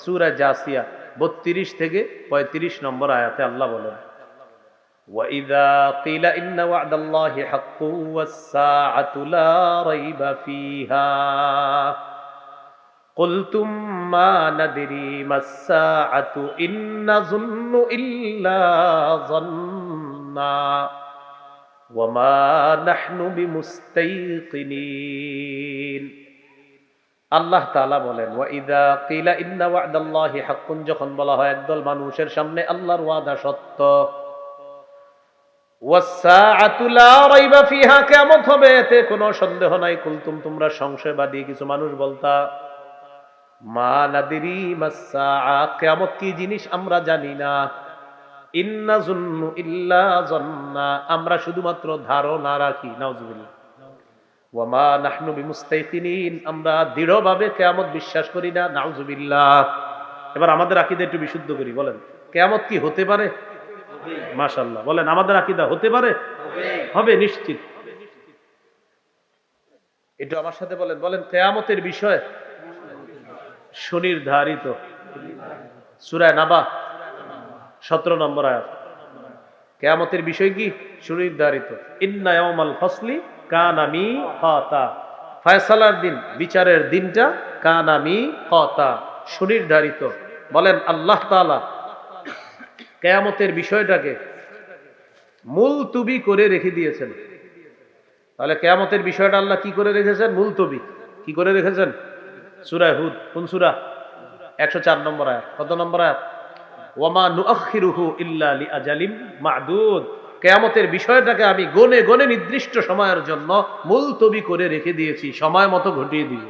সুরা জাসিয়া বত্রিশ থেকে পঁয়ত্রিশ নম্বর আয়াতে আল্লাহ বলেন وإذا قيل إن وعد الله حق والساعة لا ريب فيها قلتم ما ندري ما الساعة إن نظن إلا ظنا وما نحن بمستيقنين আল্লাহ তাআলা বলেন হাক্কুন, যখন বলা হয়, একদল মানুষের সামনে আল্লাহর ওয়াদা সত্য। কুলতুম, তোমরা কিছু মানুষ বলতা। মা নাদিরি কি জিনিস আমরা জানি না। ইন্না জন্না, আমরা শুধুমাত্র ধারণা রাখি, নাউজুবিল্লাহ। ওয়ামা নাহনু বিমুস্তাইকিনিন আমরা দৃঢ়ভাবে কিয়ামত বিশ্বাস করি না, নাউজুবিল্লাহ। এবার আমাদের আকীদা একটু বিশুদ্ধ করি, বলেন। কিয়ামত কি হতে পারে? মাশাআল্লাহ, বলেন, আমাদের আকীদা হতে পারে? হবে নিশ্চিত। একটু আমার সাথে বলেন বলেন, কিয়ামতের বিষয় সুনির্ধারিত। সূরা নাবা, সতেরো নম্বর আয়াত। কেয়ামতের বিষয় কি? সুনির্ধারিত। ইন্না ইয়াউমাল কানামি কাতা ফয়সালার দিন, বিচারের দিনটা কানামি কাতা সুনির্ধারিত। বলেন আল্লাহ তাআলা, কেয়ামতের বিষয়টাকে মুলতুবি করে রেখে দিয়েছেন। তাহলে কেয়ামতের বিষয়টা আল্লাহ কি করে রেখেছেন? মুলতবি। কি করে রেখেছেন? সূরা হুদ, কোন সূরা? একশো চার নম্বর আয়াত। কত নম্বর আয়াত? ওয়ামা নুআখিরুহু ইল্লা লিআজালিম মা'দুদ। কেয়ামতের বিষয়টাকে আমি গনে গনে নির্দিষ্ট সময়ের জন্য মুলতবি করে রেখে দিয়েছি, সময় মতো ঘটিয়ে দিব।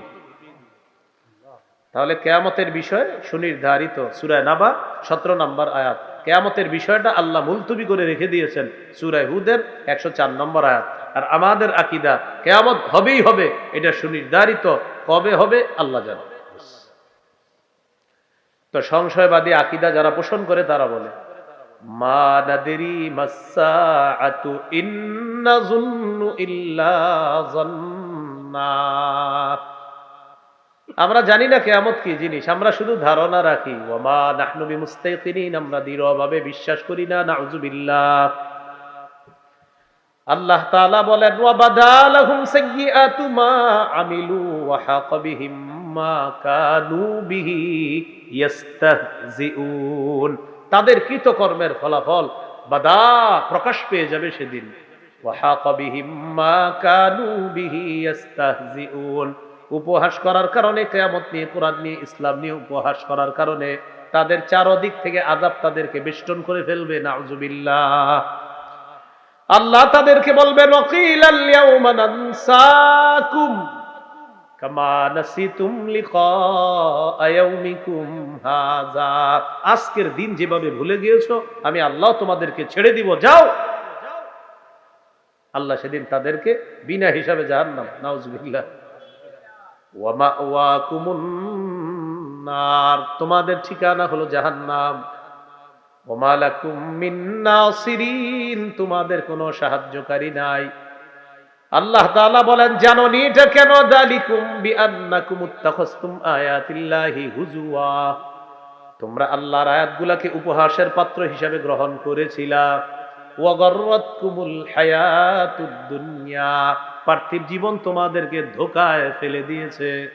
তাহলে কেয়ামতের বিষয় সুনির্ধারিত সুরায় নাবা, সতেরো নম্বর আয়াত। কেয়ামতের বিষয়টা আল্লাহ মুলতবি করে রেখে দিয়েছেন সুরায় হুদের একশো চার নম্বর আয়াত। আর আমাদের আকিদা, কেয়ামত হবেই হবে, এটা সুনির্ধারিত কবে হবে, আল্লাহ জানে। তো সংশয়বাদী আকিদা যারা পোষণ করে তারা বলে। মা নাদেরি মাসসাআতু ইন্না যুন্নু আমরা জানি না কেয়ামত কি জিনিস, আমরা শুধু ধারণা রাখি ওমা নাহনু বিমুস্তাইকিনিন, আমরা দৃঢ়ভাবে বিশ্বাস করি না নাউজুবিল্লাহ আল্লাহ তাআলা বলেন, ওয়া বাদালাহুম সাইয়্যাতু মা আমিলু ওয়া হাকা বিহিম মা কানু বিহি তাদের কৃতকর্মের ফলাফল বাদা প্রকাশ পেয়ে যাবে সেদিন। উপহাস করার কারণে কেয়ামত নিয়ে, কোরআন নিয়ে, ইসলাম নিয়ে উপহাস করার কারণে তাদের চারদিক থেকে আজাব তাদেরকে বেষ্টন করে ফেলবে, নাউজুবিল্লাহ। আল্লাহ তাদেরকে বলবে আল-ইয়াউমা আজকের দিন যেভাবে ভুলে গিয়েছো, আমি আল্লাহ তোমাদেরকে ছেড়ে দিব, যাও। আল্লাহ সেদিন তাদেরকে বিনা হিসাবে জাহান্নাম, নাউজুবিল্লাহ। ওয়া মাওয়াকুমুন নার। তোমাদের ঠিকানা হলো জাহান্নাম। ওমালাকুম মিন তোমাদের কোনো সাহায্যকারী নাই। আল্লাহ তাআলা বলেন, জানো নি এটা কেন? দালিকুম বিআন্নাকুম ইত্তাখাসতুম আয়াতিল্লাহি হুজুয়া তোমরা আল্লাহর আয়াতগুলোকে উপহাসের পাত্র হিসাবে গ্রহণ করেছিলা। ওয়া গররাতকুমুল হায়াতুদ দুনিয়া। পার্থিব জীবন তোমাদেরকে ধোকায় ফেলে দিয়েছে।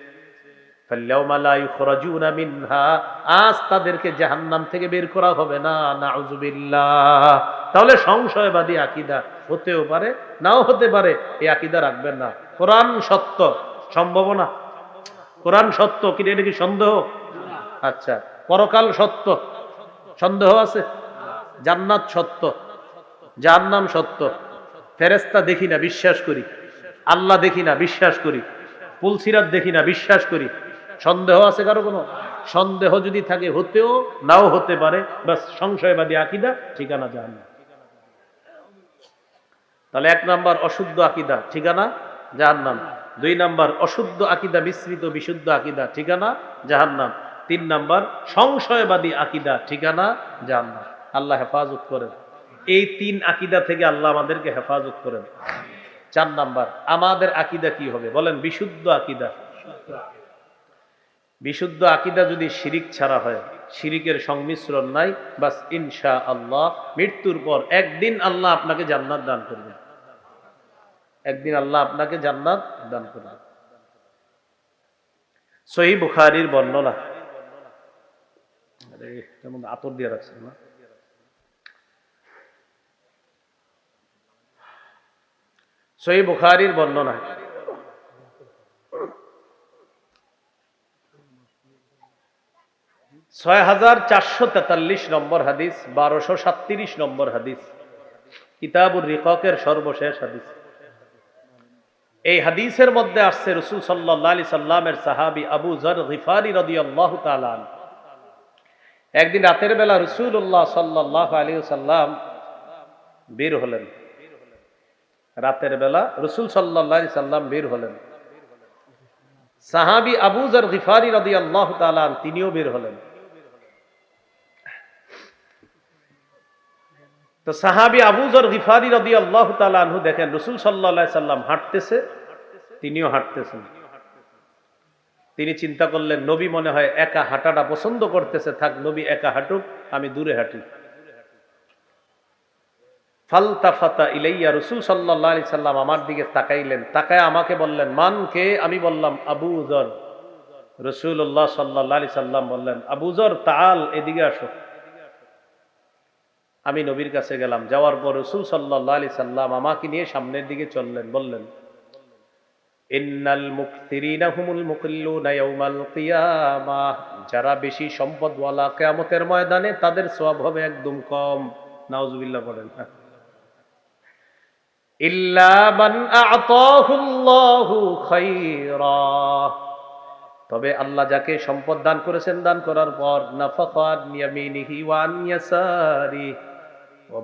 ফাল্যাউমা লা ইখরাজুনা মিনহা। আজ তাদেরকে জাহান্নাম থেকে বের করা হবে না, নাউজুবিল্লাহ। তাহলে সংশয়বাদী আকীদা। হতেও পারে, নাও হতে পারে, এই আকীদা রাখবেন না। কোরআন সত্য সম্ভাবনা কোরআন সত্য, কি এটা কি সন্দেহ? আচ্ছা পরকাল সত্য, সন্দেহ আছে? জান্নাত সত্য, জাহান্নাম সত্য। ফেরেস্তা দেখি না, বিশ্বাস করি। আল্লাহ দেখি না, বিশ্বাস করি। পুলসিরাত দেখি না, বিশ্বাস করি। সন্দেহ আছে কারও কোনো? সন্দেহ যদি থাকে, হতেও, নাও হতে পারে। বাস সংশয়বাদী আকিদা, ঠিকানা জাহান তাহলে এক নাম্বার অশুদ্ধ আকিদা, ঠিকানা? জাহান্নাম। দুই নাম্বার অশুদ্ধ আকিদা, মিশ্রিত, বিশুদ্ধ আকিদা, ঠিকানা? জাহান্নাম। তিন নাম্বার সংশয়বাদী আকিদা, ঠিকানা? জাহান্নাম। আল্লাহ হেফাজত করেন। এই তিন আকিদা থেকে আল্লাহ আমাদেরকে হেফাজত করেন। চার নাম্বার, আমাদের আকিদা কি হবে? বলেন, বিশুদ্ধ আকিদা। বিশুদ্ধ আকিদা যদি শিরিক ছাড়া হয়, শিরিকের সংমিশ্রণ নাই, বাস ইনশা আল্লাহ মৃত্যুর পর একদিন আল্লাহ আপনাকে জান্নাত দান করবে একদিন আল্লাহ আপনাকে জান্নাত দান করবে। সহি বুখারির বর্ণনা। আতর দিয়ে রাখছেন না? সহি বুখারির বর্ণনা। ছয় হাজার চারশো তেতাল্লিশ নম্বর হাদিস, বারোশো সাতত্রিশ নম্বর হাদিস। কিতাবুর রিককের সর্বশেষ হাদিস। এই হাদিসের মধ্যে আসছে রসুল সাল্লাহ আলি সাল্লামের সাহাবি আবু জর রিফারি রদি আল্লাহ তালান একদিন রাতের বেলা রসুল্লাহ সাল্লাহ আলী সাল্লাম বীর হলেন। রাতের বেলা রসুল সাল্লাহ আলি সাল্লাম বীর হলেন। সাহাবি আবু জর রিফারি রদি আল্লাহ তালান তিনিও বের হলেন। তো সাহাবি আবুজর গিফারি রদি আল্লাহ তালু দেখেন, রসুল সাল্লা সাল্লাম হাঁটতেছে, তিনিও হাঁটতেছেন। তিনি চিন্তা করলেন, নবী মনে হয় একা হাঁটাটা পছন্দ করতেছে, থাক নবী একা হাঁটুক, আমি দূরে হাঁটি। ফালতা ফাতা ইলাইয়া, রসুল সাল্লাহ আলি সাল্লাম আমার দিকে তাকাইলেন, তাকায় আমাকে বললেন, মান কে? আমি বললাম, আবু আবুজর রসুল্লাহ সাল্লাহ আলি সাল্লাম বললেন আবুজর তাল, এদিকে আসো। আমি নবীর কাছে গেলাম। যাওয়ার পর রসুল সাল্লাহ আলি সাল্লাম আমাকে নিয়ে সামনের দিকে চললেন, বললেন যারা বেশি সম্পদওয়ালা কিয়ামতের ময়দানে তাদের সওয়াব হবে একদম কম। তবে আল্লাহ যাকে সম্পদ দান করেছেন, দান করার পর নাফাকাত ইয়ামিনিহি ওয়া আন ওয়া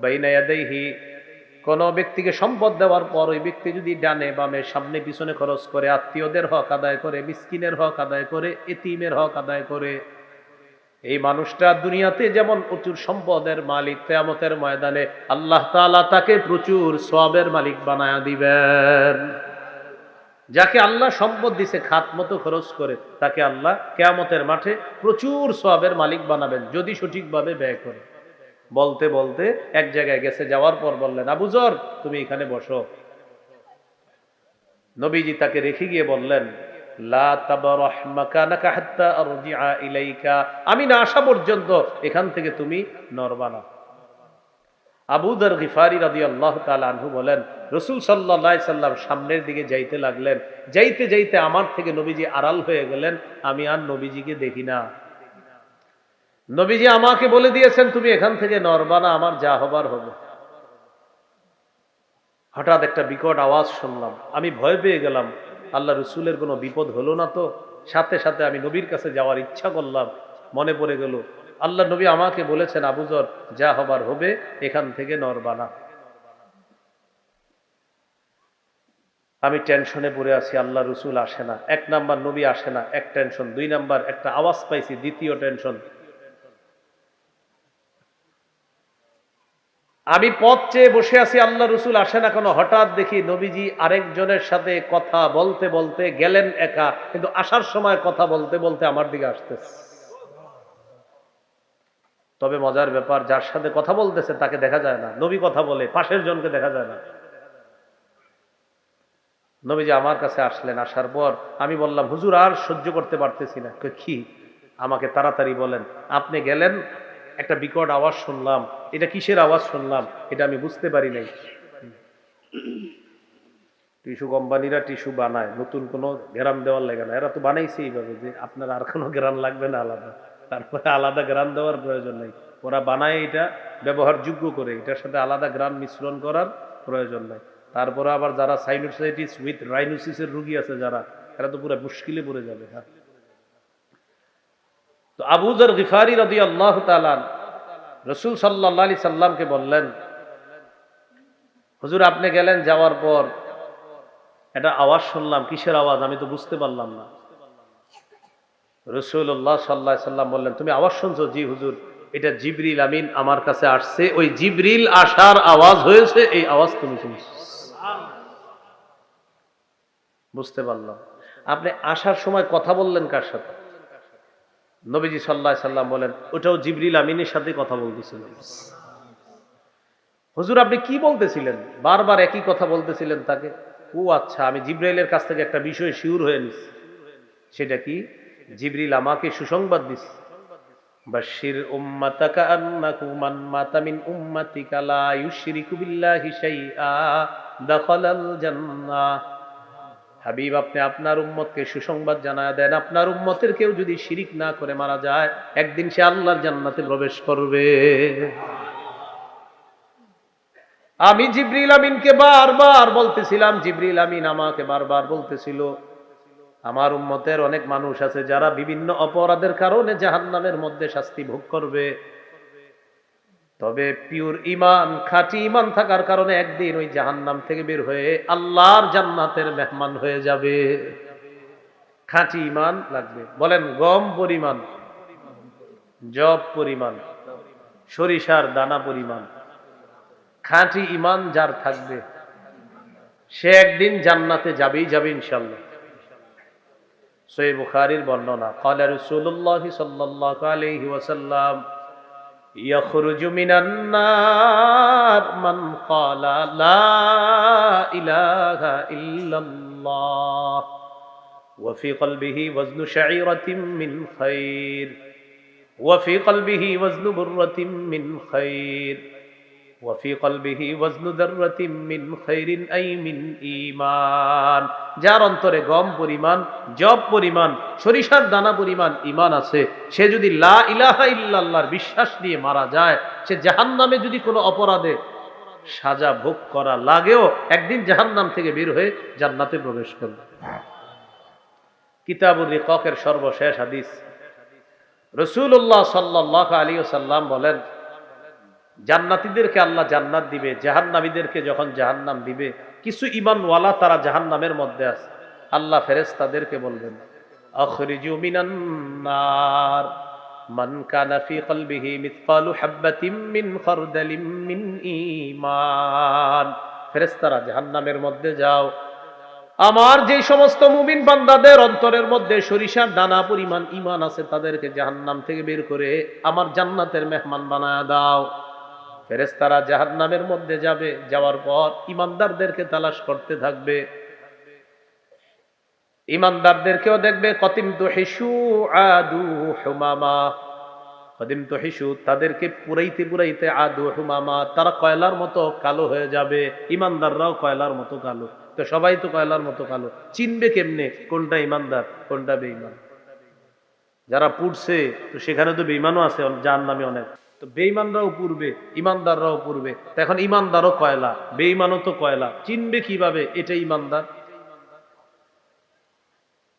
কোন ব্যক্তিকে সম্পদ দেওয়ার পর ওই ব্যক্তি যদি ডানে বামে সামনে পিছনে খরচ করে, আত্মীয়দের হক আদায় করে, মিসকিনের হক আদায় করে, এতিমের হক আদায় করে, এই মানুষটা দুনিয়াতে যেমন প্রচুর সম্পদের মালিক, কেয়ামতের ময়দানে আল্লাহ তালা তাকে প্রচুর সওয়াবের মালিক বানায়া দিবেন। যাকে আল্লাহ সম্পদ দিছে, খাত মতো খরচ করে, তাকে আল্লাহ কেয়ামতের মাঠে প্রচুর সবের মালিক বানাবেন, যদি সঠিকভাবে ব্যয় করে। বলতে বলতে এক জায়গায় গেছে, যাওয়ার পর বললেন আবুজর তুমি এখানে বসো। নবীজি তাকে রেখে গিয়ে বললেন আমি না আসা পর্যন্ত এখান থেকে তুমি নরবানা আবুদর গিফারি রাদি আল্লাহ আনহু বলেন, রসুল সাল্লাহ সাল্লাম সামনের দিকে যাইতে লাগলেন। যাইতে যাইতে আমার থেকে নবীজি আড়াল হয়ে গেলেন। আমি আর নবীজিকে দেখি না। নবীজি আমাকে বলে দিয়েছেন, তুমি এখান থেকে নরবানা আমার যা হবার হবে। হঠাৎ একটা বিকট আওয়াজ শুনলাম। আমি ভয় পেয়ে গেলাম, আল্লাহ রসুলের কোনো বিপদ হলো না তো? সাথে সাথে আমি নবীর কাছে যাওয়ার ইচ্ছা করলাম, মনে পড়ে গেল, আল্লাহ নবী আমাকে বলেছেন আবুজর যা হবার হবে, এখান থেকে নরবানা আমি টেনশনে পড়ে আছি, আল্লাহ রসুল আসে না। এক নাম্বার নবী আসে না, এক টেনশন। দুই নাম্বার, একটা আওয়াজ পাইছি, দ্বিতীয় টেনশন। আমি পথ চেয়ে বসে আছি, আল্লাহ রসুল আসে না কোনো। হঠাৎ দেখি নবীজি আরেকজনের সাথে কথা বলতে বলতে গেলেন একা, কিন্তু আসার সময় কথা বলতে বলতে আমার দিকে আসতেছে। তবে মজার ব্যাপার, যার সাথে কথা বলতেছে তাকে দেখা যায় না। নবী কথা বলে, পাশের জনকে দেখা যায় না। নবীজি আমার কাছে আসলেন, আসার পর আমি বললাম, হুজুর, আর সহ্য করতে পারতেছি না। কি? আমাকে তাড়াতাড়ি বলেন, আপনি গেলেন? একটা বিকট আওয়াজ শুনলাম। এটা কিসের আওয়াজ শুনলাম? এটা আমি বুঝতে পারি নাই। টিস্যু কোম্পানিরা টিস্যু বানায়, নতুন কোনো গ্রাম দেওয়ার লাগে না। এরা তো বানাইছে এইভাবে যে আপনার আর কোনো গ্রাম লাগবে না আলাদা। তারপরে আলাদা গ্রাম দেওয়ার প্রয়োজন নেই। ওরা বানায় এটা ব্যবহারযোগ্য করে। এটার সাথে আলাদা গ্রাম মিশ্রণ করার প্রয়োজন নেই। তারপরে আবার যারা সাইনোসাইটিস উইথ রাইনোসিসের রুগী আছে যারা, এরা তো পুরো মুশকিলে পড়ে যাবে। হ্যাঁ তো আবুজর গিফারি রদি আল্লাহ তালান রসুল সাল্লাহ আলি সাল্লামকে বললেন, হুজুর, আপনি গেলেন যাওয়ার পর এটা আওয়াজ শুনলাম, কিসের আওয়াজ? আমি তো বুঝতে পারলাম না। রসুল্লাহ সাল্লাহ সাল্লাম বললেন, তুমি আওয়াজ শুনছো? জি হুজুর, এটা জিবরিল আমিন আমার কাছে আসছে। ওই জিবরিল আসার আওয়াজ হয়েছে, এই আওয়াজ তুমি শুনছো। বুঝতে পারলাম। আপনি আসার সময় কথা বললেন কার সাথে? নবীজি সাল্লাহ সাল্লাম বলেন, ওটাও জিবরিল আমিনের সাথে কথা বলতেছিলেন হুজুর, আপনি কি বলতেছিলেন? বারবার একই কথা বলতেছিলেন তাকে। ও আচ্ছা আমি জিব্রাইলের কাছ থেকে একটা বিষয় শিউর হয়ে নিছি। সেটা কি? জিবরিল আমাকে সুসংবাদ দিস বাশির উম্মাতাকা আন্নাকু মান মাতা মিন উম্মাতিকা লা ইউশরিকু বিল্লাহি শাইআ, দাখালাল জান্নাহ। হাবিব, আপনি আপনার উম্মতকে সুসংবাদ জানায় দেন। আপনার উম্মতের কেউ যদি শিরিক না করে মারা যায়, একদিন সে আল্লাহর জান্নাতে প্রবেশ করবে। আমি জিব্রিল আমিনকে বারবার বলতেছিলাম, জিব্রিল আমিন আমাকে বারবার বলতেছিল, আমার উম্মতের অনেক মানুষ আছে যারা বিভিন্ন অপরাধের কারণে জাহান্নামের মধ্যে শাস্তি ভোগ করবে। তবে পিওর ইমান, খাঁটি ইমান থাকার কারণে একদিন ওই জাহান্নাম থেকে বের হয়ে আল্লাহর জান্নাতের মেহমান হয়ে যাবে। খাঁটি ইমান লাগবে। বলেন, গম পরিমাণ, জব পরিমাণ, সরিষার দানা পরিমাণ, খাঁটি ইমান যার থাকবে, সে একদিন জান্নাতে যাবেই যাবে ইনশাল্লাহ সৈয়দ বুখারির বর্ণনা, কালা রাসূলুল্লাহ সাল্লাল্লাহু আলাইহি ওয়াসাল্লাম يخرج من النار من قال لا إله إلا الله وفي قلبه وزن شعيرة من خير وفي قلبه وزن برة من خير وفي قلبه وزن ذرة من خير أي من إيمان যার অন্তরে গম পরিমাণ জব পরিমাণ সরিষার দানা পরিমাণ ইমান আছে সে যদি লা ইলাহা ইল্লাল্লাহর বিশ্বাস নিয়ে মারা যায় সে জাহান্নামে যদি কোনো অপরাধে সাজা ভোগ করা লাগেও একদিন জাহান্নাম থেকে বের হয়ে জান্নাতে প্রবেশ করবে কিতাবুর রিকের সর্বশেষ হাদিস রসুল্লাহ সাল্লাহ আলী সাল্লাম বলেন জান্নাতীদেরকে আল্লাহ জান্নাত দিবে, জাহান্নামীদেরকে যখন জাহান্নাম দিবে, কিছু ইমানওয়ালা তারা জাহান্নামের মধ্যে আছে। আল্লাহ ফেরেস তাদেরকে বলবেন, আখরিজু মিনান নার, মান কানা ফি কলবিহি মিসকালু হাববাতিন মিন খারদালিন মিন ঈমান। ফেরেশতারা, জাহান্নামের মধ্যে যাও। আমার যে সমস্ত মুমিন বান্দাদের অন্তরের মধ্যে সরিষার দানা পরিমাণ ইমান আছে, তাদেরকে জাহান্নাম থেকে বের করে আমার জান্নাতের মেহমান বানায় দাও। ফেরেস্তারা জাহান্নামের মধ্যে যাবে, যাওয়ার পর ইমানদারদেরকে তালাশ করতে থাকবে। ইমানদারদেরকেও দেখবে, কতিম তো হিসু আদু হুমামা। কদিম তো হিসু তাদেরকে পুরাইতে পুরাইতে আদু হুমামা, তারা কয়লার মতো কালো হয়ে যাবে ইমানদাররাও কয়লার মতো কালো। তো সবাই তো কয়লার মতো কালো। চিনবে কেমনে কোনটা ইমানদার কোনটা বেঈমান? যারা পুড়ছে, তো সেখানে তো বেঈমানও আছে যার নামে অনেক। তো বেঈমানরাও পূর্বে ইমানদাররাও পূর্বে এখন ইমানদারও কয়লা? বেঈমানও তো কয়লা। চিনবে কীভাবে? এটা ইমানদার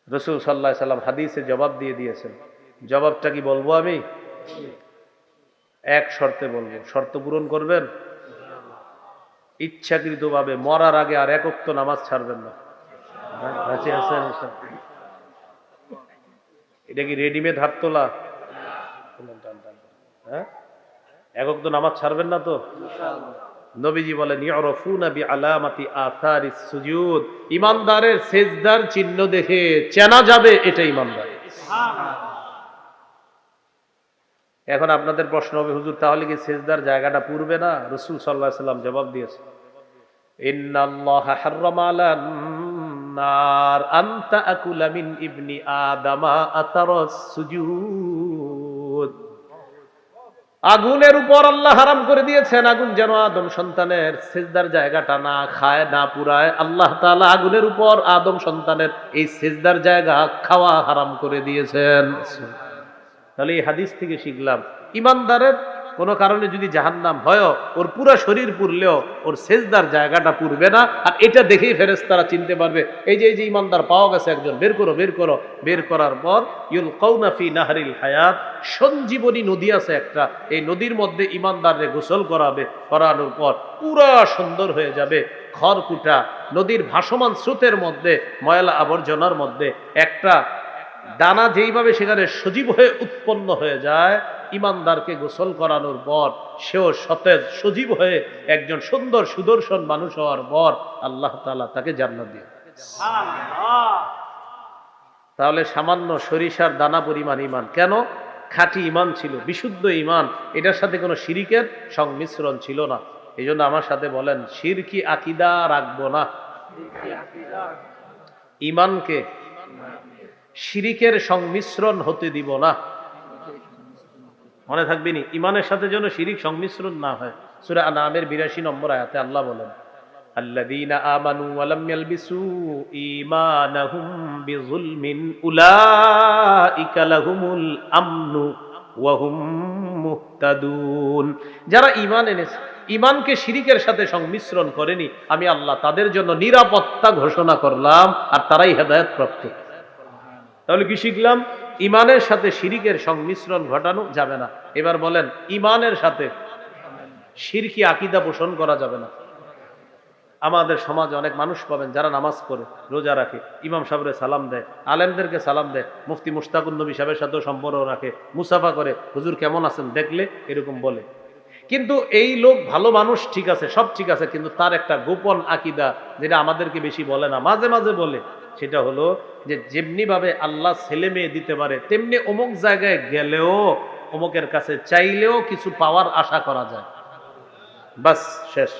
রসুল সাল্লাহ সাল্লাম হাদিসে জবাব দিয়ে দিয়েছেন। জবাবটা কি বলব আমি? এক শর্তে বলব। শর্ত পূরণ করবেন? ইচ্ছাকৃতভাবে মরার আগে আর একক্ত নামাজ ছাড়বেন না। এটা কি রেডিমেড হাত তোলা? হ্যাঁ? একক তো নামাজ ছাড়বেন না তো? নবীজি বলেন ইমানদারের সেজদার চিহ্ন দেখে চেনা যাবে এটা ইমানদার। এখন আপনাদের প্রশ্ন হবে হুজুর তাহলে কি সেজদার জায়গাটা পূর্বে না? রসুল সাল্লাহ সাল্লাম জবাব দিয়েছে ইন্নাল্লাহ আকুলা মিন ইবনি আদামা আতারাস সুজুদ। আগুনের উপর আল্লাহ হারাম করে দিয়েছেন। আগুন যেন আদম সন্তানের সেজদার জায়গাটা না খায়, না পুরায়। আল্লাহ তালা আগুনের উপর আদম সন্তানের এই সেজদার জায়গা খাওয়া হারাম করে দিয়েছেন। তাহলে এই হাদিস থেকে শিখলাম, ইমানদারের কোনো কারণে যদি জাহান্নাম হয় ওর পুরা শরীর পুরলেও ওর সেজদার জায়গাটা পুরবে না। আর এটা দেখেই ফেরেস তারা চিনতে পারবে। এই যে এই যে ইমানদার পাওয়া গেছে একজন, বের করো বের করো। বের করার পর, ইউল কৌনাফি নাহারিল হায়াত, সঞ্জীবনী নদী আছে একটা। এই নদীর মধ্যে ইমানদাররে গোসল করাবে, করানোর পর পুরা সুন্দর হয়ে যাবে। খড়কুটা, নদীর ভাসমান স্রোতের মধ্যে, ময়লা আবর্জনার মধ্যে, একটা দানা যেইভাবে সেখানে সজীব হয়ে উৎপন্ন হয়ে যায় ইমানদারকে গোসল করানোর পর সেও সতেজ, সজীব হয়ে একজন সুন্দর, সুদর্শন মানুষ হওয়ার পর আল্লাহ তালা তাকে জান্নাত দিয়ে তাহলে সামান্য সরিষার দানা পরিমাণ ইমান। কেন? খাঁটি ইমান ছিল, বিশুদ্ধ ইমান। এটার সাথে কোনো শিরিকের সংমিশ্রণ ছিল না। এই আমার সাথে বলেন, শিরকি আকিদা রাখব না। ইমানকে শিরিকের সংমিশ্রণ হতে দিব না। মনে থাকবে নি ইমানের সাথে যেন শিরিক সংমিশ্রণ না হয় সুরা আনামের বিরাশি নম্বর আয়াতে আল্লাহ বলেন الذين آمنوا ولم يلبسوا إيمانهم بظلم أولئك لهم الأمن وهم মুহতাদুন যারা ঈমান এনেছে ঈমানকে শিরিকের সাথে সংমিশ্রণ করেনি আমি আল্লাহ তাদের জন্য নিরাপত্তা ঘোষণা করলাম আর তারাই হেদায়েত প্রাপ্ত তাহলে কি শিখলাম ইমানের সাথে শিরিকের সংমিশ্রণ ঘটানো যাবে না। এবার বলেন, ইমানের সাথে শিরকি আকিদা পোষণ করা যাবে না। আমাদের সমাজে অনেক মানুষ পাবেন যারা নামাজ পড়ে, রোজা রাখে, ইমাম সাহেবের সালাম দেয়, আলেমদেরকে সালাম দেয়, মুফতি মুস্তাকুন নবী সাহেবের সাথেও সম্পর্ক রাখে, মুসাফা করে, হুজুর কেমন আছেন দেখলে এরকম বলে। কিন্তু এই লোক ভালো মানুষ ঠিক আছে, সব ঠিক আছে, কিন্তু তার একটা গোপন আকিদা যেটা আমাদেরকে বেশি বলে না, মাঝে মাঝে বলে। সেটা হলো যে যেমনি ভাবে আল্লাহ ছেলে মেয়ে দিতে পারে তেমনি অমুক জায়গায় গেলেও অমুকের কাছে চাইলেও কিছু পাওয়ার আশা করা যায়। বাস শেষ।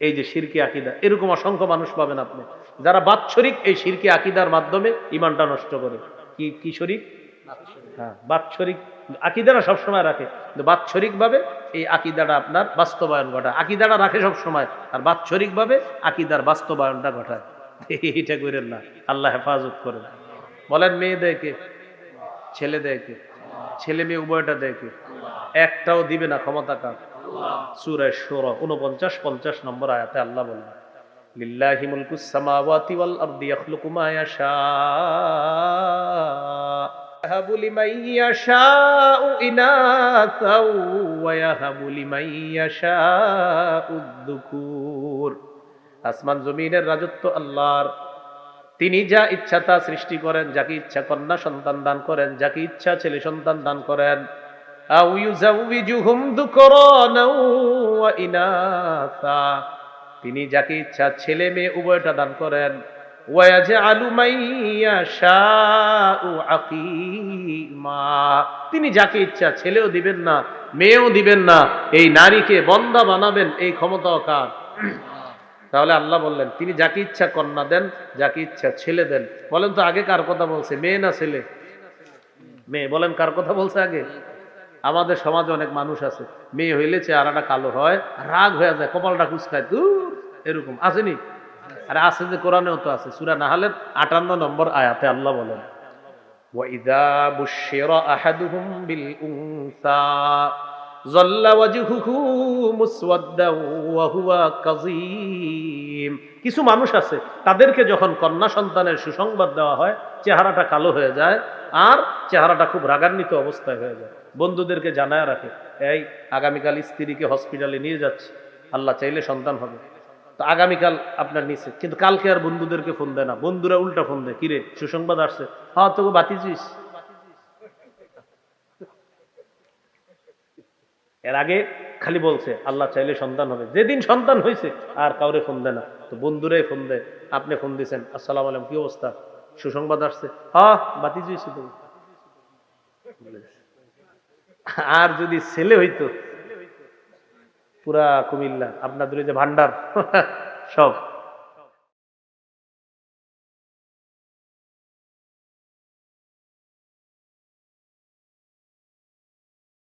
এই যে শিরকি আকিদা এরকম অসংখ্য মানুষ পাবেন আপনি। যারা বাৎসরিক এই শিরকি আকিদার মাধ্যমে ইমানটা নষ্ট করে। কি কি শরিক? হ্যাঁ বাৎসরিক আকিদারা সবসময় রাখে। কিন্তু বাৎসরিক ভাবে এই আকিদাটা আপনার বাস্তবায়ন ঘটায়। আকিদাটা রাখে সবসময়, আর বাৎসরিক ভাবে আকিদার বাস্তবায়নটা ঘটায়। এইটা করেন না, আল্লাহ হেফাজত করেন। বলেন মেয়ে দেয় কে? ছেলে দেয় কে? ছেলে মেয়ে উভয়টা দেয় কে? একটাও দিবে না, ক্ষমতা কার? সুরায় সুর উনপঞ্চাশ পঞ্চাশ নম্বর আয়াতে আল্লাহ বলেন লিল্লাহি মুলকুস সামাওয়াতি ওয়াল আরদি ইয়াখলুকু মা ইয়াশা। يهب لمن يشاء إناثا ويهب لمن يشاء الذكور আসমান জমিনের রাজত্ব আল্লাহর তিনি যা ইচ্ছা তা সৃষ্টি করেন যাকে ইচ্ছা কন্যা সন্তান দান করেন যাকে ইচ্ছা ছেলে সন্তান দান করেন আও ইউজাউযুহুম যুকরানা ওয়া ইনাসা তিনি যাকে ইচ্ছা ছেলে মেয়ে উভয়টা দান করেন ওয়াজআলু মাইয়াশাউ আকিমা তিনি যাকে ইচ্ছা ছেলেও দিবেন না, মেয়েও দিবেন না, এই নারীকে বন্দা বানাবেন, এই ক্ষমতাও কার? তাহলে আল্লাহ বললেন, তিনি যাকে ইচ্ছা কন্যা দেন, যাকে ইচ্ছা ছেলে দেন। বলেন তো আগে কার কথা বলছে, মেয়ে না ছেলে? মেয়ে, বলেন কার কথা বলছে আগে? আমাদের সমাজে অনেক মানুষ আছে, মেয়ে হইলে চেহারাটা কালো হয়, রাগ হয়ে যায়, কপালটা কুচকায় দূর এরকম। আসেনি? আর আছে যে কোরআনেও তো আছে সুরা নাহালের আটান্ন নম্বর আয়াতে আল্লাহ বলেন وَإِذَا بُشِّرَ أَحَدُهُم بِالْأُنثَى ظَلَّ وَجْهُهُ مُسْوَدًّا وَهُوَ كَظِيمٌ কিছু মানুষ আছে তাদেরকে যখন কন্যা সন্তানের সুসংবাদ দেওয়া হয় চেহারাটা কালো হয়ে যায় আর চেহারাটা খুব রাগান্বিত অবস্থায় হয়ে যায় বন্ধুদেরকে জানায় রাখে এই আগামীকাল স্ত্রীকে হসপিটালে নিয়ে যাচ্ছে আল্লাহ চাইলে সন্তান হবে তো আগামীকাল আপনার নিচে। কিন্তু কালকে আর বন্ধুদেরকে ফোন দেয় না। বন্ধুরা উল্টা ফোন দেয়, কিরে, সুসংবাদ আসছে। হ্যাঁ তোকে বাতিছিস এর আগে খালি বলছে, আল্লাহ চাইলে সন্তান হবে। যেদিন সন্তান হয়েছে আর কাউরে ফোন দেয় না। তো বন্ধুরাই ফোন দেয়, আপনি ফোন দিয়েছেন আসসালাম আলাইকুম, কি অবস্থা? সুসংবাদ আসছে। হ্যাঁ বাতি জুইছি তুমি আর যদি ছেলে হইতো পুরা কুমিল্লা আপনাদের যে ভান্ডার সব।